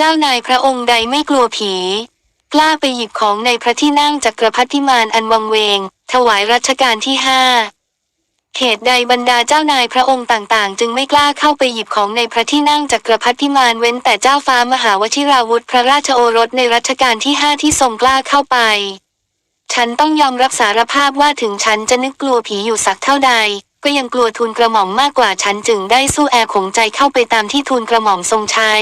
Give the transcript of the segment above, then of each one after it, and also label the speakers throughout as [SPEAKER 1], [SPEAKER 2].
[SPEAKER 1] เจ้านายพระองค์ใดไม่กลัวผี กล้าไปหยิบของในพระที่นั่งจักรพรรดิมานอันวังเวง ถวายรัชกาลที่ห้าเหตุใดบรรดาเจ้านายพระองค์ต่างๆ จึงไม่กล้าเข้าไปหยิบของในพระที่นั่งจักรพรรดิมานเว้นแต่เจ้าฟ้ามหาวชิราวุธพระราชโอรสในรัชกาลที่ห้าที่ทรงกล้าเข้าไป ฉันต้องยอมรับสารภาพว่าถึงฉันจะนึกกลัวผีอยู่สักเท่าใด ก็ยังกลัวทูลกระหม่อมมากกว่าฉันจึงได้สู้แอร์ของใจเข้าไปตามที่ทูลกระหม่อมทรงใช้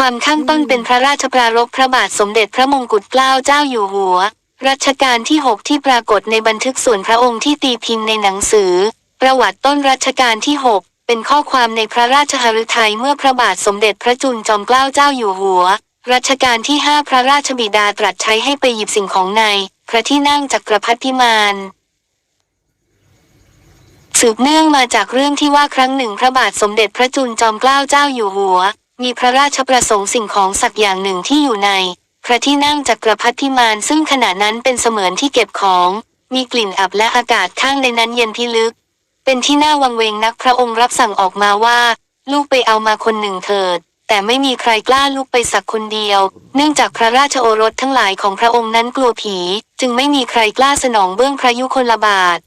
[SPEAKER 1] ความข้างต้นเป็นพระราชปรารภพระบาทสมเด็จพระมงกุฎเกล้าเจ้าอยู่หัว รัชกาลที่ 6 ที่ปรากฏในบันทึกส่วนพระองค์ที่ตีพิมพ์ในหนังสือ ประวัติต้นรัชกาลที่ 6 เป็นข้อความในพระราชหฤทัยเมื่อพระบาทสมเด็จพระจุลจอมเกล้าเจ้าอยู่หัว รัชกาลที่ 5 พระราชบิดาตรัสใช้ให้ไปหยิบสิ่งของใน พระที่นั่งจักรพรรดิพิมานสืบเนื่องมาจากเรื่องที่ว่าครั้งหนึ่งพระบาทสมเด็จพระจุลจอมเกล้าเจ้าอยู่หัว มีพระราชประสงค์สิ่งของสักอย่างหนึ่งที่อยู่ใน พระที่นั่งจักรพรรดิมานซึ่งขณะนั้นเป็นเสมือนที่เก็บของ มีกลิ่นอับและอากาศข้างในนั้นเย็นพิลึก เป็นที่น่าวังเวงนักพระองค์รับสั่งออกมาว่า ลูกไปเอามาคนหนึ่งเถิด แต่ไม่มีใครกล้าลุกไปสักคนเดียว เนื่องจากพระราชโอรสทั้งหลายของพระองค์นั้นกลัวผี จึงไม่มีใครกล้าสนองเบื้องพระยุคลบาท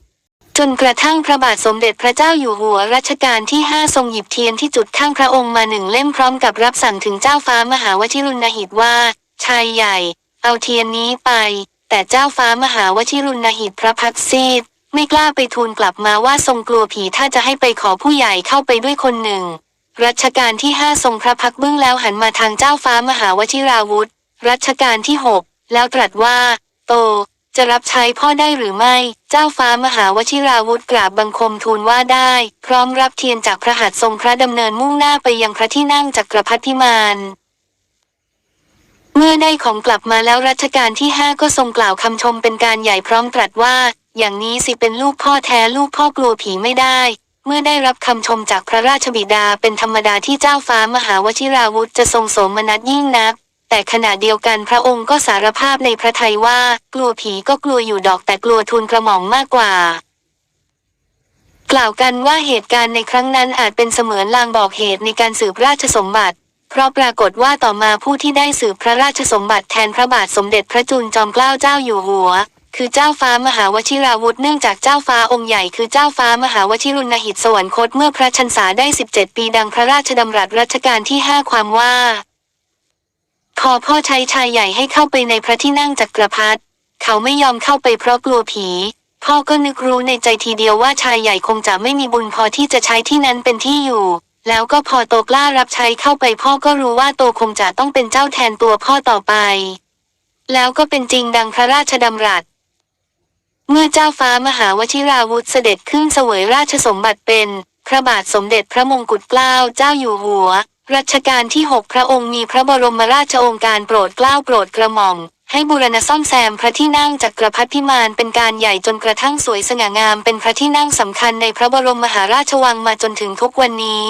[SPEAKER 1] จนกระทั่งพระบาทสมเด็จพระเจ้าอยู่หัวรัชกาลที่ห้าทรงหยิบเทียนที่จุดข้างพระองค์มาหนึ่งเล่มพร้อมกับรับสั่งถึงเจ้าฟ้ามหาวชิรุณหิตว่า ชายใหญ่ เอาเทียนนี้ไป แต่เจ้าฟ้ามหาวชิรุณหิตพระพักตร์ซีดไม่กล้าไปทูลกลับมาว่าทรงกลัวผีถ้าจะให้ไปขอผู้ใหญ่เข้าไปด้วยคนหนึ่ง รัชกาลที่ห้าทรงพระพักตร์เบื้องแล้วหันมาทางเจ้าฟ้ามหาวชิราวุธ รัชกาลที่หกแล้วตรัสว่า โต จะรับใช้พ่อได้หรือไม่ เจ้าฟ้ามหาวชิราวุธกราบบังคมทูลว่าได้ พร้อมรับเทียนจากพระหัตถ์ทรงพระดำเนินมุ่งหน้าไปยังพระที่นั่งจักรพรรดิพิมานเมื่อได้ของกลับมาแล้วรัชกาลที่ห้าก็ทรงกล่าวคำชมเป็นการใหญ่พร้อมตรัสว่า อย่างนี้สิเป็นลูกพ่อแท้ลูกพ่อกลัวผีไม่ได้ เมื่อได้รับคำชมจากพระราชบิดาเป็นธรรมดาที่เจ้าฟ้ามหาวชิราวุธจะทรงโสมนัสยิ่งนัก แต่ขณะเดียวกันพระองค์ก็สารภาพในพระทัยว่า กลัวผีก็กลัวอยู่ดอกแต่กลัวทูลกระหม่อมมากกว่า กล่าวกันว่าเหตุการณ์ในครั้งนั้นอาจเป็นเสมือนลางบอกเหตุในการสืบราชสมบัติ เพราะปรากฏว่าต่อมาผู้ที่ได้สืบพระราชสมบัติแทนพระบาทสมเด็จพระจุลจอมเกล้าเจ้าอยู่หัว คือเจ้าฟ้ามหาวชิราวุธเนื่องจากเจ้าฟ้าองค์ใหญ่คือเจ้าฟ้ามหาวชิรุณหิตสวรรคตเมื่อพระชันษาได้ 17 ปีดังพระราชดำรัสรัชกาลที่ห้าความว่า อพ่อใช้ชายใหญ่ให้เข้าไปในพระที่นั่งจักรพรรดิเขาไม่ยอมเข้าไปเพราะกลัวผี พ่อก็นึกรู้ในใจทีเดียวว่าชายใหญ่คงจะไม่มีบุญพอที่จะใช้ที่นั้นเป็นที่อยู่ แล้วก็พอโตกล้ารับใช้เข้าไปพ่อก็รู้ว่าโตคงจะต้องเป็นเจ้าแทนตัวพ่อต่อไป แล้วก็เป็นจริงดังพระราชดำรัส เมื่อเจ้าฟ้ามหาวชิราวุธเสด็จขึ้นเสวยราชสมบัติเป็น พระบาทสมเด็จพระมงกุฎเกล้าเจ้าอยู่หัว รัชกาลที่ 6 พระองค์มีพระบรมราชโองการโปรดเกล้าโปรดกระหม่อม ให้บูรณะซ่อมแซมพระที่นั่งจักรพรรดิพิมานเป็นการใหญ่จนกระทั่งสวยสง่างามเป็นพระที่นั่งสำคัญในพระบรมมหาราชวังมาจนถึงทุกวันนี้